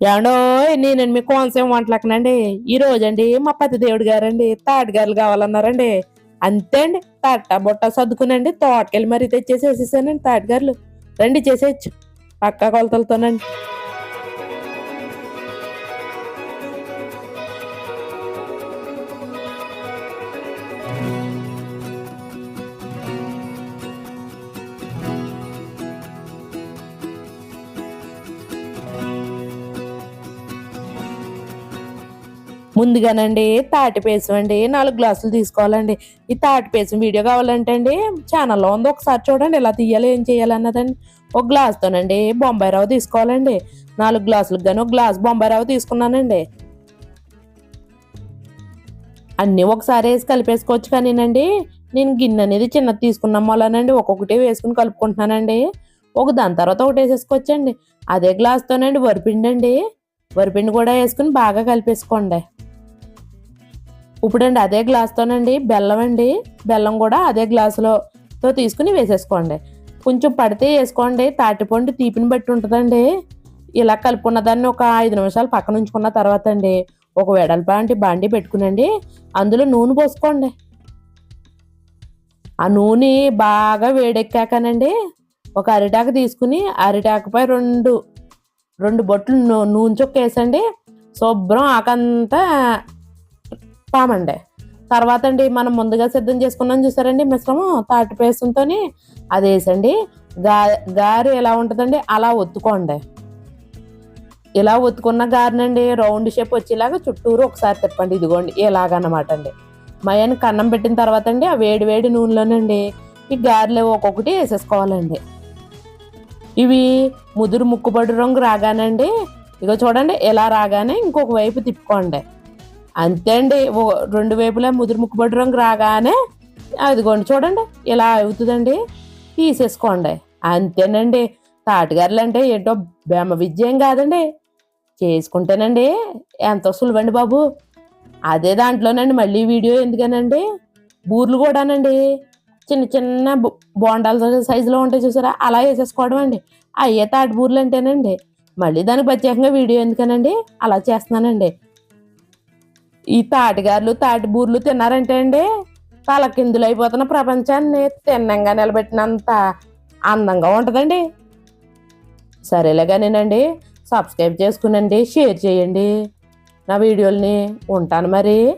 ఏమండో నేనండి మీ కోనసీమ వంటలకనండి ఈ రోజండి మా పతి దేవుడు గారండి తాటిగారులు కావాలన్నారండి. అంతే అండి తట్ట బుట్ట సర్దుకునండి తోటకెళ్ళి మరీ తెచ్చేసి వేసేసానండి తాటిగారులు రండి చేసేయచ్చు పక్క కొలతలతోనండి. ముందుగానండి తాటి పేసం అండి నాలుగు గ్లాసులు తీసుకోవాలండి. ఈ తాటి పేసం వీడియో కావాలంటే అండి ఛానల్లో ఉంది ఒకసారి చూడండి ఎలా తీయాలి ఏం చేయాలి అన్నదండి. ఒక గ్లాస్తోనండి బొంబాయి రవ్వ తీసుకోవాలండి. నాలుగు గ్లాసులకు కానీ ఒక గ్లాస్ బొంబాయి రవ్వ తీసుకున్నానండి. అన్నీ ఒకసారి వేసి కలిపేసుకోవచ్చు కానీనండి. నేను గిన్నె అనేది చిన్నది తీసుకున్నాం వల్లనండి ఒక్కొక్కటి వేసుకుని కలుపుకుంటున్నానండి. ఒక దాని తర్వాత ఒకటి వేసేసుకోవచ్చండి. అదే గ్లాస్తోనండి వరిపిండండి. అండి వరిపిండి కూడా వేసుకుని బాగా కలిపేసుకోండి. ఇప్పుడండి అదే గ్లాస్తోనండి బెల్లం అండి బెల్లం కూడా అదే గ్లాసులోతో తీసుకుని వేసేసుకోండి. కొంచెం పడితే వేసుకోండి తాటిపండు తీపిని బట్టి ఉంటుందండి. ఇలా కలుపుకున్న దాన్ని ఒక ఐదు నిమిషాలు పక్కన ఉంచుకున్న తర్వాత అండి ఒక వెడల్పాంటి బాండి పెట్టుకునండి అందులో నూనె పోసుకోండి. ఆ నూనె బాగా వేడెక్కాకనండి ఒక అరిటాకు తీసుకుని అరిటాకుపై రెండు రెండు బొట్లు నూనె చుక్క వేసండి శుభ్రం ఆకంతా పామండి తర్వాత అండి మనం ముందుగా సిద్ధం చేసుకున్నాం చూసారండి మిశ్రమం తాటి పేసంతో అది వేసండి. గా గారి ఎలా ఉంటుందండి అలా ఒత్తుకోండి. ఇలా ఒత్తుకున్న గారినండి రౌండ్ షేప్ వచ్చేలాగా చుట్టూరు ఒకసారి తిప్పండి ఇదిగోండి ఇలాగనమాట అండి. మయాన్ని కన్నం పెట్టిన తర్వాత అండి ఆ వేడి వేడి నూనెలోనండి ఈ గారెలు ఒక్కొక్కటి వేసేసుకోవాలండి. ఇవి ముదురు ముక్కుబడి రంగు రాగానండి. ఇగో చూడండి ఇలా రాగానే ఇంకొక వైపు తిప్పుకోండి. అంతే అండి ఓ- రెండు వైపులా ముదురు ముక్కుబడి రంగు రాగానే అదిగోండి చూడండి ఇలా అవుతుందండి. తీసేసుకోండి. అంతేనండి తాటిగారులు అంటే ఏంటో బెమ్మ విజయం కాదండి. చేసుకుంటేనండి ఎంతో సులువండి బాబు. అదే దాంట్లోనండి మళ్ళీ వీడియో ఎందుకనండి? బూర్లు కూడానండి. చిన్న చిన్న బోండాల సైజులో ఉంటాయి చూసారా? అలా వేసేసుకోవడం అండి. అయ్యే తాటిబూర్లు అంటేనండి. మళ్ళీ దానికి ప్రత్యేకంగా వీడియో ఎందుకనండి? అలా చేస్తున్నానండి. ఈ తాటిగారులు తాటిబూర్లు తిన్నారంటే అండి తలకిందులు అయిపోతున్న ప్రపంచాన్ని తిన్నంగా నిలబెట్టినంత అందంగా ఉంటుందండి. సరేలే కానీనండి సబ్స్క్రైబ్ చేసుకునండి షేర్ చేయండి. నా వీడియోల్ని ఉంటాను మరి.